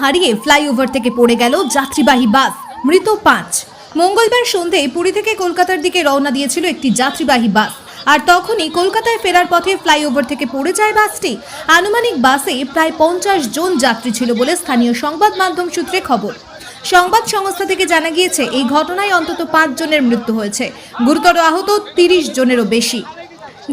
হারিয়ে ফ্লাইওভার থেকে পড়ে গেল যাত্রীবাহী বাস। মৃত পাঁচ। মঙ্গলবার সন্ধে পুরী থেকে কলকাতার দিকে রওনা দিয়েছিল একটি যাত্রীবাহী বাস। আর তখনই কলকাতায় ফেরার পথে ফ্লাইওভার থেকে পড়ে যায় বাসটি। আনুমানিক বাসে প্রায় পঞ্চাশ জন যাত্রী ছিল বলে স্থানীয় সংবাদ মাধ্যম সূত্রে খবর। সংবাদ সংস্থা থেকে জানা গিয়েছে, এই ঘটনায় অন্তত পাঁচ জনের মৃত্যু হয়েছে। গুরুতর আহত তিরিশ জনেরও বেশি।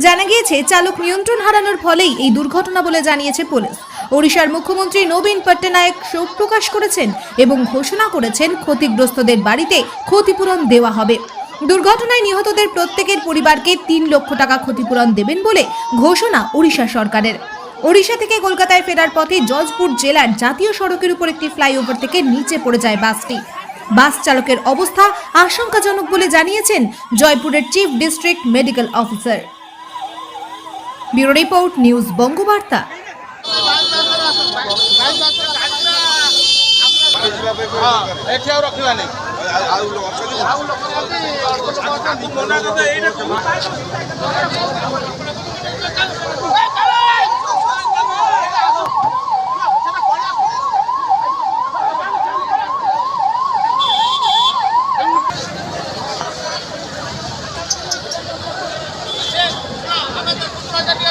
জানা গিয়েছে, চালক নিয়ন্ত্রণ হারানোর ফলেই এই দুর্ঘটনা বলে জানিয়েছে পুলিশ। ওড়িশার মুখ্যমন্ত্রী নবীন পট্টনায়ক শোক প্রকাশ করেছেন এবং ঘোষণা করেছেন, ক্ষতিগ্রস্তদের বাড়িতে ক্ষতিপূরণ দেওয়া হবে। দুর্ঘটনায় নিহতদের প্রত্যেকের পরিবারকে তিন লক্ষ টাকা ক্ষতিপূরণ দেবেন বলে ঘোষণা ওড়িশা সরকারের। ওড়িশা থেকে কলকাতায় ফেরার পথে জজপুর জেলার জাতীয় সড়কের উপর একটি ফ্লাইওভার থেকে নিচে পড়ে যায় বাসটি। বাস চালকের অবস্থা আশঙ্কাজনক বলে জানিয়েছেন জয়পুরের chief district medical officer. Bureau report news Bangabarta ଏଠି ଆଉ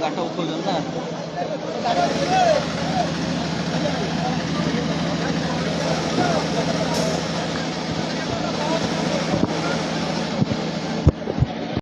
गाठा उखळून ना